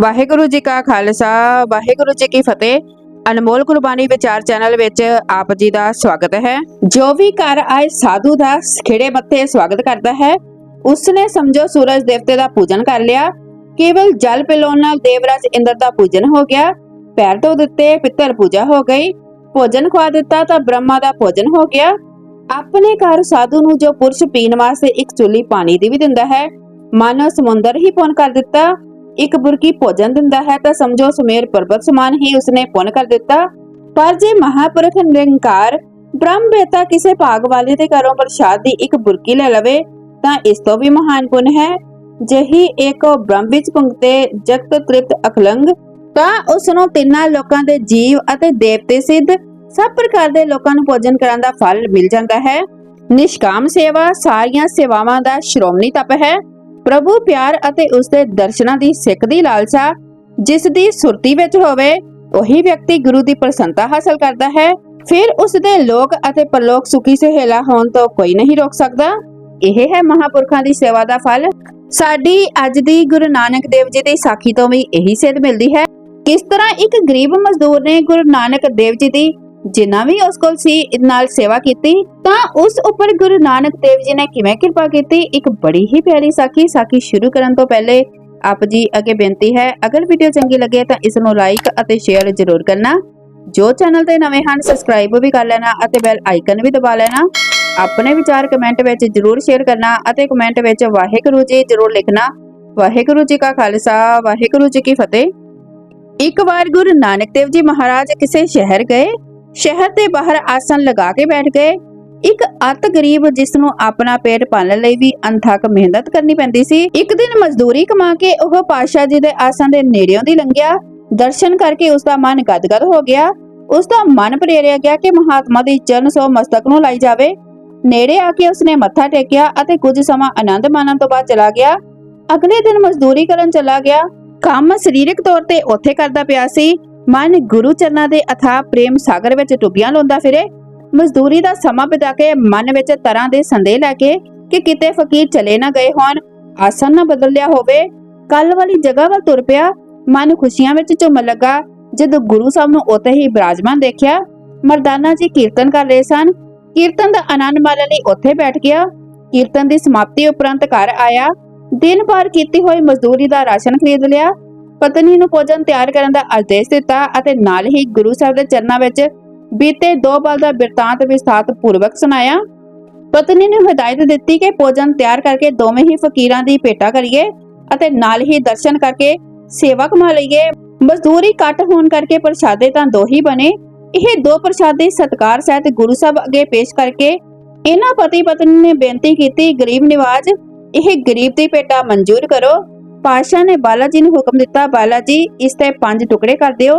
ਵਾਹਿਗੁਰੂ ਜੀ ਕਾ ਖਾਲਸਾ, ਵਾਹਿਗੁਰੂ ਜੀ ਕੀ ਫਤਿਹ। ਅਨਮੋਲ ਕੁਰਬਾਨੀ ਵਿਚਾਰ ਚੈਨਲ ਵਿੱਚ ਆਪ ਜੀ ਦਾ ਸਵਾਗਤ ਹੈ। ਜੋ ਵੀ ਘਰ ਆਏ ਸਾਧੂ ਦਾ ਖਿੜੇ ਮੱਥੇ ਸਵਾਗਤ ਕਰਦਾ ਹੈ, ਉਸਨੇ ਸਮਝੋ ਸੂਰਜ ਦੇਵਤੇ ਦਾ ਪੂਜਨ ਕਰ ਲਿਆ। ਕੇਵਲ ਜਲ ਪਿਲਾਉਣ ਨਾਲ ਦੇਵਰਾਜ ਇੰਦਰ ਦਾ ਪੂਜਨ ਹੋ ਗਿਆ। ਪੈਰ ਧੋ ਦਿੱਤੇ ਪਿੱਤਰ ਪੂਜਾ ਹੋ ਗਈ। ਭੋਜਨ ਖਵਾ ਦਿੱਤਾ ਤਾਂ ਬ੍ਰਹਮਾ ਦਾ ਭੋਜਨ ਹੋ ਗਿਆ। ਆਪਣੇ ਘਰ ਸਾਧੂ ਨੂੰ ਜੋ ਪੁਰਸ਼ ਪੀਣ ਵਾਸਤੇ ਇੱਕ ਚੁੱਲੀ ਪਾਣੀ ਦੀ ਵੀ ਦਿੰਦਾ ਹੈ, ਮਨ ਸਮੁੰਦਰ ਹੀ ਪੁੰਨ ਕਰ ਦਿੱਤਾ। ਇੱਕ ਬੁਰਕੀ ਭੋਜਨ ਦਿੰਦਾ ਹੈ ਤਾਂ ਸਮਝੋ ਸੁਮੇਰ ਪਰਬਤ ਸਮਾਨ ਹੀ ਉਸਨੇ ਪੁੰਨ ਕਰ ਦਿੱਤਾ। ਪਰ ਜੇ ਮਹਾਪੁਰਖ ਨਿਰੰਕਾਰ ਬ੍ਰਹਮ ਬੇਤਾ ਕਿਸੇ ਭਾਗ ਵਾਲੇ ਦੇ ਘਰੋਂ ਪ੍ਰਸ਼ਾਦ ਦੀ ਇੱਕ ਬੁਰਕੀ ਲੈ ਲਵੇ, ਤਾਂ ਇਸ ਤੋਂ ਵੀ ਮਹਾਨ ਪੁੰਨ ਹੈ। ਜਹੀ ਏਕੋ ਬ੍ਰਹਮ ਵਿੱਚ ਪੰਕਤੇ ਜਗਤ ਤ੍ਰਿਪਤ ਅਖਲੰਗ, ਤਾਂ ਉਸ ਨੂੰ ਤਿੰਨਾਂ ਲੋਕਾਂ ਦੇ ਜੀਵ ਅਤੇ ਦੇਵਤੇ ਸਿੱਧ ਸਭ ਪ੍ਰਕਾਰ ਦੇ ਲੋਕਾਂ ਨੂੰ ਭੋਜਨ ਕਰਨ ਦਾ ਫਲ ਮਿਲ ਜਾਂਦਾ ਹੈ। ਨਿਸ਼ਕਾਮ ਸੇਵਾ, ਸਾਰੀਆਂ ਸੇਵਾਵਾਂ ਦਾ ਸ਼੍ਰੋਮਣੀ ਤਪ ਹੈ। ਪ੍ਰਭੂ ਪਿਆਰ ਅਤੇ ਉਸ ਦੇ ਦਰਸ਼ਨਾਂ ਦੀ ਸਿੱਖ ਦੀ ਲਾਲਸਾ, ਜਿਸ ਦੀ ਸੁਰਤੀ ਵਿੱਚ ਹੋਵੇ, ਉਹੀ ਵਿਅਕਤੀ ਗੁਰੂ ਦੀ ਪ੍ਰਸੰਨਤਾ ਹਾਸਲ ਕਰਦਾ ਹੈ। ਫਿਰ ਉਸ ਦੇ ਲੋਕ ਅਤੇ ਪਰਲੋਕ ਸੁਖੀ ਸਹੇਲਾ ਹੋਣ ਤੋਂ ਕੋਈ ਨਹੀਂ ਰੋਕ ਸਕਦਾ। ਇਹ ਹੈ ਮਹਾਪੁਰਖਾਂ ਦੀ ਸੇਵਾ ਦਾ ਫਲ। ਸਾਡੀ ਅੱਜ ਦੀ ਗੁਰੂ ਨਾਨਕ ਦੇਵ ਜੀ ਦੀ ਸਾਖੀ ਤੋਂ ਵੀ ਇਹੀ ਸਿੱਧ ਮਿਲਦੀ ਹੈ। ਕਿਸ ਤਰ੍ਹਾਂ ਇੱਕ ਗਰੀਬ ਮਜ਼ਦੂਰ ਨੇ ਗੁਰੂ ਨਾਨਕ ਦੇਵ ਜੀ ਦੀ ਜਿੰਨਾ ਵੀ ਉਸ ਕੋਲ ਸੀ, ਨਾਲ ਸੇਵਾ ਕੀਤੀ, ਤਾਂ ਉਸ ਉੱਪਰ ਗੁਰੂ ਨਾਨਕ ਦੇਵ ਜੀ ਨੇ ਕਿਵੇਂ ਕਿਰਪਾ ਕੀਤੀ? ਇੱਕ ਬੜੀ ਹੀ ਪਿਆਰੀ ਸਾਖੀ ਸਾਖੀ ਸ਼ੁਰੂ ਕਰਨ ਤੋਂ ਪਹਿਲੇ ਆਪ ਜੀ ਅੱਗੇ ਬੇਨਤੀ ਹੈ, ਅਗਰ ਵੀਡੀਓ ਚੰਗੀ ਲੱਗੇ ਤਾਂ ਇਸ ਨੂੰ ਲਾਈਕ ਅਤੇ ਸ਼ੇਅਰ ਜ਼ਰੂਰ ਕਰਨਾ। ਜੋ ਚੈਨਲ ਤੇ ਨਵੇਂ ਹਨ ਸਬਸਕ੍ਰਾਈਬ ਵੀ ਕਰ ਲੈਣਾ ਅਤੇ ਬੈਲ ਆਈਕਨ ਵੀ ਦਬਾ ਲੈਣਾ। ਆਪਣੇ ਵਿਚਾਰ ਕਮੈਂਟ ਵਿੱਚ ਜ਼ਰੂਰ ਸ਼ੇਅਰ ਕਰਨਾ ਅਤੇ ਕਮੈਂਟ ਵਿੱਚ ਵਾਹਿਗੁਰੂ ਜੀ ਜ਼ਰੂਰ ਲਿਖਣਾ। ਵਾਹਿਗੁਰੂ ਜੀ ਕਾ ਖਾਲਸਾ, ਵਾਹਿਗੁਰੂ ਜੀ ਕੀ ਫਤਿਹ। ਇੱਕ ਵਾਰ ਗੁਰੂ ਨਾਨਕ ਦੇਵ ਜੀ ਮਹਾਰਾਜ ਕਿਸੇ ਸ਼ਹਿਰ ਗਏ ਸ਼ਹਿਰ ਦੇ ਬਾਹਰ ਆਸਨ ਲਗਾ ਕੇ ਬੈਠ ਗਏ। ਇੱਕ ਅਤ ਗਰੀਬ ਜਿਸ ਨੂੰ ਆਪਣਾ ਪੇਟ ਪਾਲਣ ਲਈ ਵੀ ਅੰਥਕ ਮਿਹਨਤ ਕਰਨੀ ਪੈਂਦੀ ਸੀ, ਇੱਕ ਦਿਨ ਮਜ਼ਦੂਰੀ ਕਮਾ ਕੇ ਉਹ ਪਾਸ਼ਾ ਜੀ ਦੇ ਆਸਨ ਦੇ ਨੇੜਿਓਂ ਦੀ ਲੰਘਿਆ। ਦਰਸ਼ਨ ਕਰਕੇ ਉਸ ਦਾ ਮਨ ਗਦਗਦ ਹੋ ਗਿਆ। ਉਸ ਦਾ ਮਨ ਪ੍ਰੇਰਿਆ ਗਿਆ ਕਿ ਮਹਾਤਮਾ ਦੀ ਚਰਨ ਸੋ ਮਸਤਕ ਨੂੰ ਲਾਈ ਜਾਵੇ। ਨੇੜੇ ਆ ਕੇ ਉਸਨੇ ਮੱਥਾ ਟੇਕਿਆ ਅਤੇ ਕੁਝ ਸਮਾਂ ਆਨੰਦ ਮਾਣਨ ਤੋਂ ਬਾਅਦ ਚਲਾ ਗਿਆ। ਅਗਲੇ ਦਿਨ ਮਜ਼ਦੂਰੀ ਕਰਨ ਚਲਾ ਗਿਆ। ਕੰਮ ਸਰੀਰਕ ਤੌਰ ਤੇ ਉੱਥੇ ਕਰਦਾ ਪਿਆ ਸੀ। ਮਨ ਗੁਰੂ ਚਰਨਾਂ ਦੇ ਅਥਾਹ ਪ੍ਰੇਮ ਸਾਗਰ ਵਿੱਚ ਡੁੱਬਿਆਂ ਲਾਉਂਦਾ ਫਿਰੇ। ਮਜ਼ਦੂਰੀ ਦਾ ਸਮਾਂ ਬਿਤਾ ਕੇ ਮਨ ਵਿੱਚ ਤਰ੍ਹਾਂ ਦੇ ਸੰਦੇਹ ਲੈ ਕੇ ਕਿ ਕਿਤੇ ਫਕੀਰ ਚਲੇ ਨਾ ਗਏ ਹੋਣ ਆਸਨ ਨਾ ਬਦਲ ਲਿਆ ਹੋਵੇ। ਕੱਲ ਵਾਲੀ ਜਗ੍ਹਾ ਵੱਲ ਤੁਰ ਪਿਆ, ਮਨ ਖੁਸ਼ੀਆਂ ਵਿੱਚ ਝੁੰਮਣ ਲੱਗਾ। ਜਦ ਗੁਰੂ ਸਾਹਿਬ ਨੂੰ ਉੱਥੇ ਹੀ ਬਿਰਾਜਮਾਨ ਦੇਖਿਆ, ਮਰਦਾਨਾ ਜੀ ਕੀਰਤਨ ਕਰ ਰਹੇ ਸਨ। ਕੀਰਤਨ ਦਾ ਆਨੰਦ ਮਾਣਨ ਲਈ ਉੱਥੇ ਬੈਠ ਗਿਆ। ਕੀਰਤਨ ਦੀ ਸਮਾਪਤੀ ਉਪਰੰਤ ਘਰ ਆਇਆ। ਦਿਨ ਭਰ ਕੀਤੀ ਹੋਈ ਮਜ਼ਦੂਰੀ ਦਾ ਰਾਸ਼ਨ ਖਰੀਦ ਲਿਆ। ਪਤਨੀ ਨੂੰ ਭੋਜਨ ਤਿਆਰ ਕਰਨ ਦਾ ਆਦੇਸ਼ ਦਿੱਤਾ ਅਤੇ ਨਾਲ ਹੀ ਗੁਰੂ ਸਾਹਿਬ ਦੇ ਚਰਨਾਂ ਵਿੱਚ ਬੀਤੇ ਦੋ ਬਲ ਦਾ ਬਿਰਤਾਂਤ ਵਿਸਥਾਰ ਪੂਰਵਕ ਸੁਣਾਇਆ। ਪਤਨੀ ਨੇ ਹਦਾਇਤ ਦਿੱਤੀ ਕਿ ਭੋਜਨ ਤਿਆਰ ਕਰਕੇ ਦੋਵੇਂ ਹੀ ਫਕੀਰਾਂ ਦੀ ਭੇਟਾ ਕਰੀਏ ਅਤੇ ਨਾਲ ਹੀ ਦਰਸ਼ਨ ਕਰਕੇ ਸੇਵਾ ਕਮਾ ਲਈਏ। ਮਜ਼ਦੂਰੀ ਘੱਟ ਹੋਣ ਕਰਕੇ ਪ੍ਰਸ਼ਾਦੇ ਤਾਂ ਦੋ ਹੀ ਬਣੇ। ਇਹ ਦੋ ਪ੍ਰਸ਼ਾਦੇ ਸਤਕਾਰ ਸਹਿਤ ਗੁਰੂ ਸਾਹਿਬ ਅੱਗੇ ਪੇਸ਼ ਕਰਕੇ ਇਹਨਾਂ ਪਤੀ ਪਤਨੀ ਨੇ ਬੇਨਤੀ ਕੀਤੀ, ਗਰੀਬ ਨਿਵਾਜ, ਇਹ ਗਰੀਬ ਦੀ ਭੇਟਾ ਮਨਜ਼ੂਰ ਕਰੋ। ਪਾਸ਼ਾ ਨੇ ਬਾਲਾ ਜੀ ਨੂੰ ਹੁਕਮ ਦਿੱਤਾ ਬਾਲਾ ਇਸ ਤੇ ਪੰਜ ਟੁਕੜੇ ਕਰ ਦਿਓ।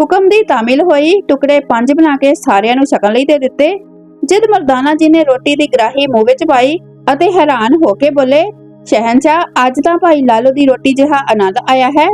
ਹੁਕਮ ਦੀ ਤਾਮਿਲ ਹੋਈ, ਟੁਕੜੇ ਪੰਜ ਬਣਾ ਕੇ ਸਾਰਿਆਂ ਨੂੰ ਛਕਣ ਲਈ ਦੇ ਦਿੱਤੇ। ਜਦ ਮਰਦਾਨਾ ਜੀ ਨੇ ਰੋਟੀ ਦੀ ਗਰਾਹੀ ਮੂੰਹ ਵਿੱਚ ਪਾਈ ਅਤੇ ਹੈਰਾਨ ਹੋ ਕੇ ਬੋਲੇ ਸ਼ਹਿਨशाह ਅੱਜ ਤਾਂ ਭਾਈ ਲਾਲੋ ਦੀ ਰੋਟੀ ਜਿਹਾ ਆਨੰਦ ਆਇਆ ਹੈ।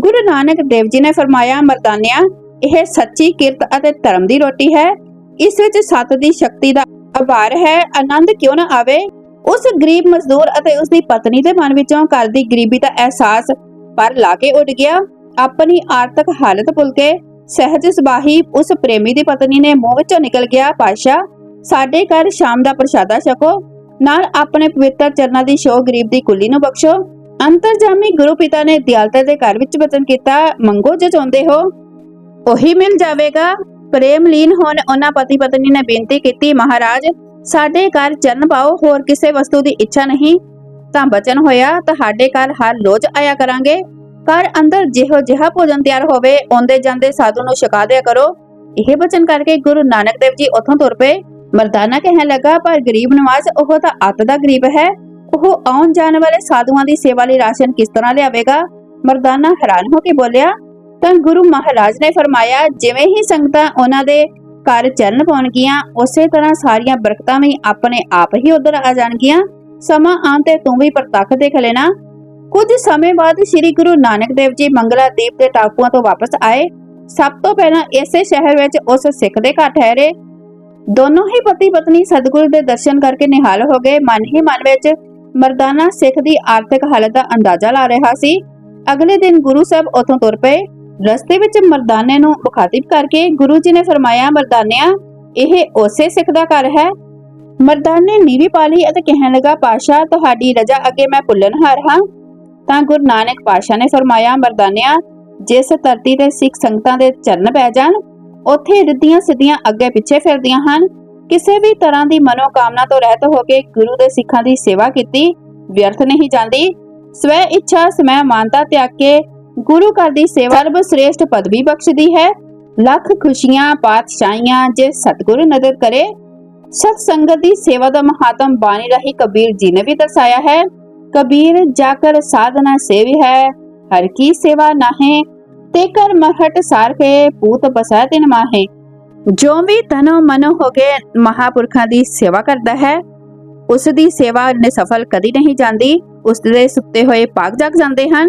ਗੁਰੂ ਨਾਨਕ ਦੇਵ ਜੀ ਨੇ ਫਰਮਾਇਆ, ਮਰਦਾਨਿਆ, ਇਹ ਸੱਚੀ ਕਿਰਤ ਅਤੇ ਧਰਮ ਦੀ ਰੋਟੀ ਹੈ। ਇਸ ਵਿੱਚ ਸੱਤ ਦੀ ਸ਼ਕਤੀ ਦਾ ਅਭਾਰ ਹੈ। ਆਨੰਦ ਕਿਉਂ ਨਾ ਆਵੇ? ਉਸ ਗਰੀਬ ਮਜ਼ਦੂਰ ਅਤੇ ਉਸ ਦੀ ਪਤਨੀ ਦੇ ਮਨ ਵਿੱਚੋਂ ਘਰ ਦੀ ਗਰੀਬੀ ਦਾ ਅਹਿਸਾਸ ਪਰ ਲਾ ਕੇ ਉੱਡ ਗਿਆ। ਆਪਣੀ ਆਰਥਿਕ ਹਾਲਤ ਭੁੱਲ ਕੇ ਸਹਿਜ ਸੁਭਾਹੀ ਉਸ ਪ੍ਰੇਮੀ ਦੀ ਪਤਨੀ ਨੇ ਮੂੰਹ ਵਿੱਚੋਂ ਨਿਕਲ ਗਿਆ ਪਾਸ਼ਾ ਸਾਡੇ ਘਰ ਸ਼ਾਮ ਦਾ ਪ੍ਰਸ਼ਾਦਾ ਛਕੋ। ਨਾਲ ਆਪਣੇ ਪਵਿੱਤਰ ਚਰਨਾਂ ਦੀ ਸ਼ੋ ਗਰੀਬ ਦੀ ਕੁੱਲੀ ਨੂੰ ਬਖਸ਼ੋ। ਅੰਤਰਜਾਮੀ ਗੁਰੂ ਪਿਤਾ ਨੇ ਦਿਆਲਤਾ ਦੇ ਘਰ ਵਿੱਚ ਵਚਨ ਕੀਤਾ। ਮੰਗੋ ਜੋ ਚਾਹੁੰਦੇ ਹੋ, ਉਹੀ ਮਿਲ ਜਾਵੇਗਾ। ਪ੍ਰੇਮ ਲੀਨ ਹੋਣ ਉਹਨਾਂ ਪਤੀ ਪਤਨੀ ਨੇ ਬੇਨਤੀ ਕੀਤੀ, ਮਹਾਰਾਜ ਸਾਡੇ ਘਰ ਚਰਨ ਪਾਓ, ਹੋਰ ਕਿਸੇ ਵਸਤੂ ਦੀ ਇੱਛਾ ਨਹੀਂ। ਤਾਂ ਬਚਨ ਹੋਇਆ, ਤੁਹਾਡੇ ਘਰ ਹਰ ਰੋਜ਼ ਆਇਆ ਕਰਾਂਗੇ। ਘਰ ਅੰਦਰ ਜਿਹੋ ਜਿਹਾ ਭੋਜਨ ਤਿਆਰ ਹੋਵੇ, ਆਉਂਦੇ ਜਾਂਦੇ ਸਾਧੂ ਨੂੰ ਛਕਾ ਦਿਆ ਕਰੋ। ਇਹ ਬਚਨ ਕਰਕੇ ਗੁਰੂ ਨਾਨਕ ਦੇਵ ਜੀ ਉੱਥੋਂ ਤੁਰ ਪਏ। ਮਰਦਾਨਾ ਕਹਿਣ ਲੱਗਾ, ਪਰ ਗਰੀਬ ਨਵਾਜ਼, ਉਹ ਤਾਂ ਅੱਤ ਦਾ ਗਰੀਬ ਹੈ। ਉਹ ਆਉਣ ਜਾਣ ਵਾਲੇ ਸਾਧੂਆਂ ਦੀ ਸੇਵਾ ਲਈ ਰਾਸ਼ਨ ਕਿਸ ਤਰ੍ਹਾਂ ਲਿਆਵੇਗਾ? ਮਰਦਾਨਾ ਹੈਰਾਨ ਹੋ ਕੇ ਬੋਲਿਆ, ਤਾਂ ਗੁਰੂ ਮਹਾਰਾਜ ਨੇ ਫਰਮਾਇਆ, ਜਿਵੇਂ ਹੀ ਸੰਗਤਾਂ ਉਹਨਾਂ ਦੇ ਘਰ ਚਰਨ ਪਾਉਣਗੀਆਂ ਉਸੇ ਤਰ੍ਹਾਂ ਸਾਰੀਆਂ ਬਰਕਤਾਂ ਵੀ ਆਪਣੇ ਆਪ ਹੀ ਉਧਰ ਆ ਜਾਣਗੀਆਂ। ਸਮਾਂ ਆਉਣ ਤੇ ਤੂੰ ਵੀ ਪ੍ਰਤੱਖ ਦੇਖ ਲੈਣਾ। ਕੁਝ ਸਮੇਂ ਬਾਅਦ ਸ੍ਰੀ ਗੁਰੂ ਨਾਨਕ ਦੇਵ ਜੀ ਮੰਗਲਾ ਦੇ ਟਾਪੂਆਂ ਤੋਂ ਵਾਪਸ ਆਏ। ਸਭ ਤੋਂ ਪਹਿਲਾਂ ਇਸੇ ਸ਼ਹਿਰ ਵਿੱਚ ਉਸ ਸਿੱਖ ਦੇ ਘਰ ਠਹਿਰੇ। ਦੋਨੋਂ ਹੀ ਪਤੀ ਪਤਨੀ ਸਤਿਗੁਰੂ ਦੇ ਦਰਸ਼ਨ ਕਰਕੇ ਨਿਹਾਲ ਹੋ ਗਏ। ਮਨ ਹੀ ਮਨ ਵਿੱਚ ਮਰਦਾਨਾ ਸਿੱਖ ਦੀ ਆਰਥਿਕ ਹਾਲਤ ਦਾ ਅੰਦਾਜ਼ਾ ਲਾ ਰਿਹਾ ਸੀ। ਅਗਲੇ ਦਿਨ ਗੁਰੂ ਸਾਹਿਬ ਉਥੋਂ ਤੁਰ ਪਏ। ਰਸਤੇ ਵਿੱਚ ਮਰਦਾਨੇ ਨੂੰ ਮੁਖਾਤਿਬ ਕਰਕੇ ਗੁਰੂ ਜੀ ਨੇ ਫਰਮਾਇਆ, ਮਰਦਾਨਿਆ, ਇਹ ਉਸੇ ਸਿੱਖ ਦਾ ਘਰ ਹੈ। ਮਰਦਾਨੇ ਨੀਵੀਂ ਪਾਲੀ ਅਤੇ ਕਹਿਣ ਲੱਗਾ, ਪਾਸ਼ਾ, ਤੁਹਾਡੀ ਰਜਾ ਅੱਗੇ ਮੈਂ ਭੁੱਲਣਹਾਰ ਹਾਂ। ਤਾਂ ਗੁਰੂ ਨਾਨਕ ਪਾਸ਼ਾ ਨੇ ਫਰਮਾਇਆ, ਮਰਦਾਨਿਆ, ਜਿਸ ਧਰਤੀ ਤੇ ਸਿੱਖ ਸੰਗਤਾਂ ਦੇ ਚਰਨ ਪੈ ਜਾਣ, ਉੱਥੇ ਰਿੱਧੀਆਂ ਸਿੱਧੀਆਂ ਅੱਗੇ ਪਿੱਛੇ ਫਿਰਦੀਆਂ ਹਨ। ਕਿਸੇ ਵੀ ਤਰ੍ਹਾਂ ਦੀ ਮਨੋਕਾਮਨਾ ਤੋਂ ਰਹਿਤ ਹੋ ਕੇ ਗੁਰੂ ਦੇ ਸਿੱਖਾਂ ਦੀ ਸੇਵਾ ਕੀਤੀ, ਵਿਅਰਥ ਨਹੀਂ ਜਾਂਦੀ। ਸਵੈ ਇੱਛਾ ਸਮੈ ਮਾਨਤਾ ਤਿਆਗ ਕੇ ਗੁਰੂ ਘਰ ਦੀ ਸੇਵਾ ਸਰਬ ਸ੍ਰੇਸ਼ਟ ਪਦਵੀ ਬਖਸ਼ਦੀ ਹੈ। ਲੱਖ ਖੁਸ਼ੀਆਂ, ਪਾਤਸ਼ਾਹੀਆਂ ਜੇ ਸਤਿਗੁਰੂ ਨਦਰ ਕਰੇ। ਸਤ ਸੰਗਤ ਦੀ ਸੇਵਾ ਦਾ ਮਹਾਤਮ ਬਾਣੀ ਰਾਹੀਂ ਕਬੀਰ ਜੀ ਨੇ ਵੀ ਦਰਸਾਇਆ ਹੈ। ਕਬੀਰ ਜਾਕਰ ਸਾਧਨਾ ਸੇਵੀ ਹੈ, ਹਰ ਕੀ ਸੇਵਾ ਨਾਹੇ। ਤੇ ਕਰ ਮਹਟ ਸਾਰ ਕੇ ਪੂਤ ਬਸੈ ਤਿਨ ਮਾਹੇ। ਜੋ ਵੀ ਤਨੋ ਮਨੋ ਹੋ ਕੇ ਮਹਾਪੁਰਖਾਂ ਦੀ ਸੇਵਾ ਕਰਦਾ ਹੈ। ਉਸ ਦੀ ਸੇਵਾ ਨੇ ਸਫਲ ਕਦੀ ਨਹੀਂ ਜਾਂਦੀ। ਉਸ ਦੇ ਸੁੱਤੇ ਹੋਏ ਪਾਕ ਜਾਗ ਜਾਂਦੇ ਹਨ।